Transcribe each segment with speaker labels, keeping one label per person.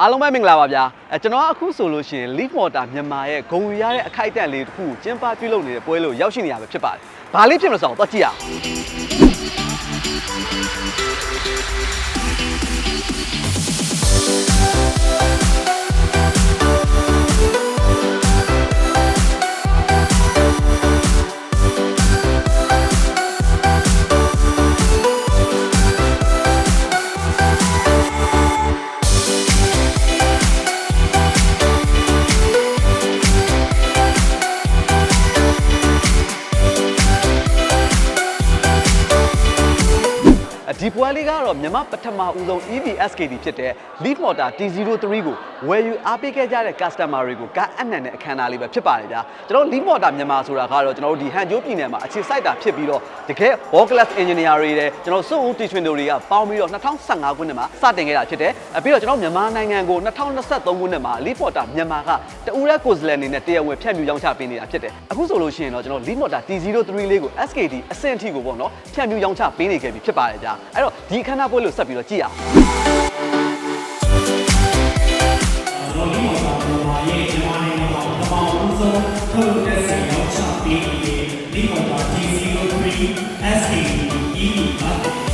Speaker 1: အားလုံးပဲမင်္ဂလာပါဗျာအဲကျွန်တော်ကအခုဆိုလို့ရှိရင် Leaf Motor မြန်မာရဲ့ဂုံယူရတဲ့အခိုက်အတန့်လေးတစ်ခုကိုကျင်းပပြုလုပ်နေတဲ့ပွဲလို့ရောက်ရှိနေရပဲဖြစ်ပါတယ်။ဘာလေးဖြစ်မလို့ဆိုတော့တော့ကြည့်ရအောင် ဒီပွဲလေးကတော့မြန်မာပထမဦးဆုံး EV SKD ဖြစ်တဲ့ Leaf Motor T03 ကိုဝယ်ယူအားပေးခဲ့ကြတဲ့ customer တွေကိုကားအနှံ့တဲ့အခမ်းအနားလေးပဲဖြစ်ပါတယ်ဗျာကျွန်တော် Leaf Motor မြန်မာဆိုတာကတော့ကျွန်တော်တို့ဒီဟန်ကျိုးပြည်နယ်မှာအခြေစိုက်တာဖြစ်ပြီးတော့တကယ် world class engineer တွေတဲ့ကျွန်တော်စွန့်ဦးတီထွင်တို့တွေကပေါင်းပြီးတော့2015ခုနှစ်မှာစတင်ခဲ့တာဖြစ်တယ်အပြီးတော့ကျွန်တော်မြန်မာနိုင်ငံကို2023ခုနှစ်မှာ Leaf Motor မြန်မာကတူရဲကိုယ်စားလှယ်အနေနဲ့တရားဝင်ဖြန့်ဖြူးရောင်းချပေးနေတာဖြစ်တယ်အခုဆိုလို့ရှိရင်တော့ကျွန်တော် Leaf Motor T03 လေးကို SKD အဆင့်အထိကိုပေါ့နော်ဖြန့်ဖြူးရောင်းချပေးနေခဲ့ပြီဖြစ်ပါတယ်ဗျာအဲ့တော့ဒီအခမ်းအနားပွဲလို့ဆက်ပြီးတော့ကြည့်ရအောင်
Speaker 2: တော်လေးမော်တာပေါ်မှာရဲ့မြန်မာနိုင်ငံမှာပထမဦးဆုံးထုတ်လုပ်တဲ့စီရောက်ချပေးနေတဲ့ဒီမော်တာ G03 SKE EV ပါ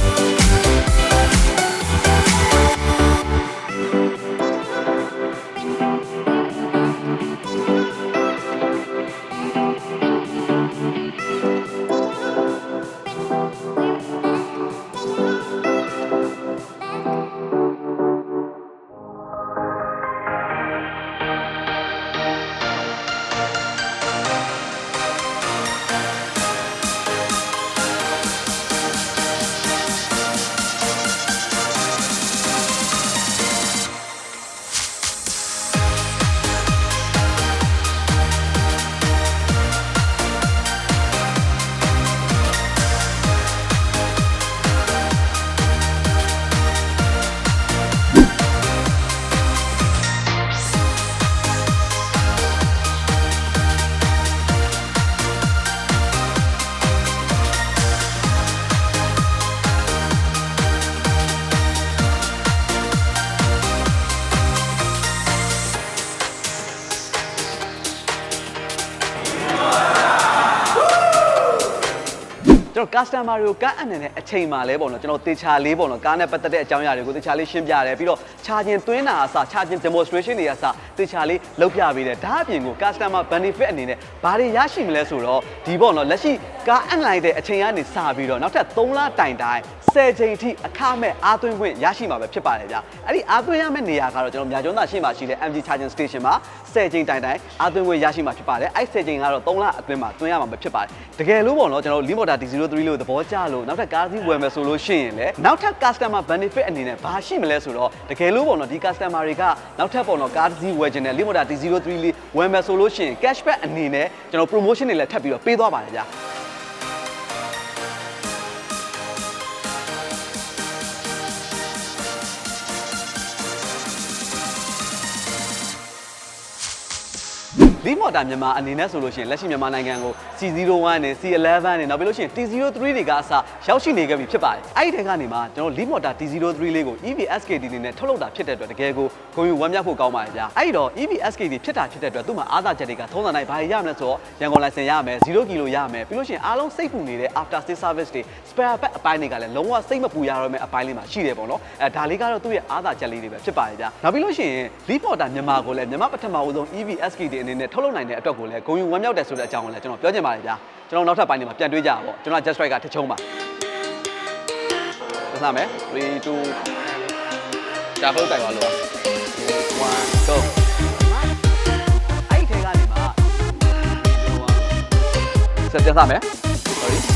Speaker 1: တော် customer တွေကိုကားအနှံတဲ့အချိန်မှလဲပေါ့နော်ကျွန်တော်တေချာလေးပေါ့နော်ကားနဲ့ပတ်သက်တဲ့အကြောင်းအရာတွေကိုတေချာလေးရှင်းပြတယ်ပြီးတော့ charging သွင်းတာအစ charging demonstration တွေအစတေချာလေးလုပ်ပြပေးတယ်ဒါအပြင်ကို customer benefit အနေနဲ့ဘာတွေရရှိမလဲဆိုတော့ဒီပေါ့နော်လက်ရှိကားအနှံတဲ့အချိန်ကနေစပြီးတော့နောက်ထပ်3လတိုင်တိုင်10ချိန်အထိအခမဲ့အားသွင်းခွင့်ရရှိမှာပဲဖြစ်ပါတယ်ဗျာအဲ့ဒီအားသွင်းရမယ့်နေရာကတော့ကျွန်တော်မြာကျွန်းသာရှိမှရှိတဲ့ MG charging station မှာ10ချိန်တိုင်တိုင်အားသွင်းခွင့်ရရှိမှာဖြစ်ပါတယ်အဲ့10ချိန်ကတော့3လအတွင်းမှာသွင်းရမှာပဲဖြစ်ပါတယ်တကယ်လို့ပေါ့နော်ကျွန်တော် Limota D03 လို့သဘောကျလို့နောက်ထပ်ကားစီးဝယ်မယ်ဆိုလို့ရှိရင်လည်းနောက်ထပ် customer benefit အနေနဲ့ဘာရှိမလဲဆိုတော့တကယ်လို့ပေါ့နော်ဒီ customer တွေကနောက်ထပ်ပေါ့နော်ကားစီးဝယ်ခြင်းနဲ့ Limota D03 လေးဝယ်မယ်ဆိုလို့ရှိရင် cashback အနေနဲ့ကျွန်တော် promotion တွေလည်းထပ်ပြီးတော့ပေးသွားပါတယ်ဗျာ လီမော်တာမြန်မာအနေနဲ့ဆိုလို့ရှိရင်လက်ရှိမြန်မာနိုင်ငံကို C01 နဲ့ C11 နဲ့နောက်ပြီးလို့ရှိရင် T03 တွေကအစရောက်ရှိနေခဲ့ပြီဖြစ်ပါတယ်။အဲ့ဒီထဲကနေမှကျွန်တော်လီမော်တာ T03 လေးကို EV SKD အနေနဲ့ထုတ်လုပ်တာဖြစ်တဲ့အတွက်တကယ်ကိုဂုဏ်ယူဝမ်းမြောက်ဖို့ကောင်းပါတယ်ဗျာ။အဲ့ဒီတော့ EV SKD ဖြစ်တာဖြစ်တဲ့အတွက်သူ့မှာအားသာချက်တွေကထုံးစံတိုင်းဘာတွေရမလဲဆိုတော့ရန်ကုန်လိုင်စင်ရမယ်0ကီလိုရမယ်ပြီးလို့ရှိရင်အားလုံးစိတ်ပူနေတဲ့ after sales service တွေ spare part အပိုင်းတွေကလည်းလုံးဝစိတ်မပူရတော့မယ့်အပိုင်းလေးမှာရှိတယ်ပေါ့နော်။အဲဒါလေးကတော့သူ့ရဲ့အားသာချက်လေးတွေပဲဖြစ်ပါတယ်ဗျာ။နောက်ပြီးလို့ရှိရင် Leaf Motor မြန်မာကိုလည်းမြန်မာပထမဦးဆုံး EV SKD အနေနဲ့ထုတ်လုပ်နိုင်တဲ့အတွက်ကိုလည်းဂုဏ်ယူဝမ်းမြောက်တယ်ဆိုတဲ့အကြောင်းကိုလည်းကျွန်တော်ပြောချင်ပါတယ်ဗျာကျွန်တော်နောက်ထပ်ပိုင်းတွေမှာပြန်တွေးကြပါပေါ့ကျွန်တော် Just Right ကတစ်ချုံပါစစမယ်3 2ကြာဖို့တိုင်ပါလို့1 go အဲ့ဒီထဲကနေမှာစက်ပြန်စမယ် sorry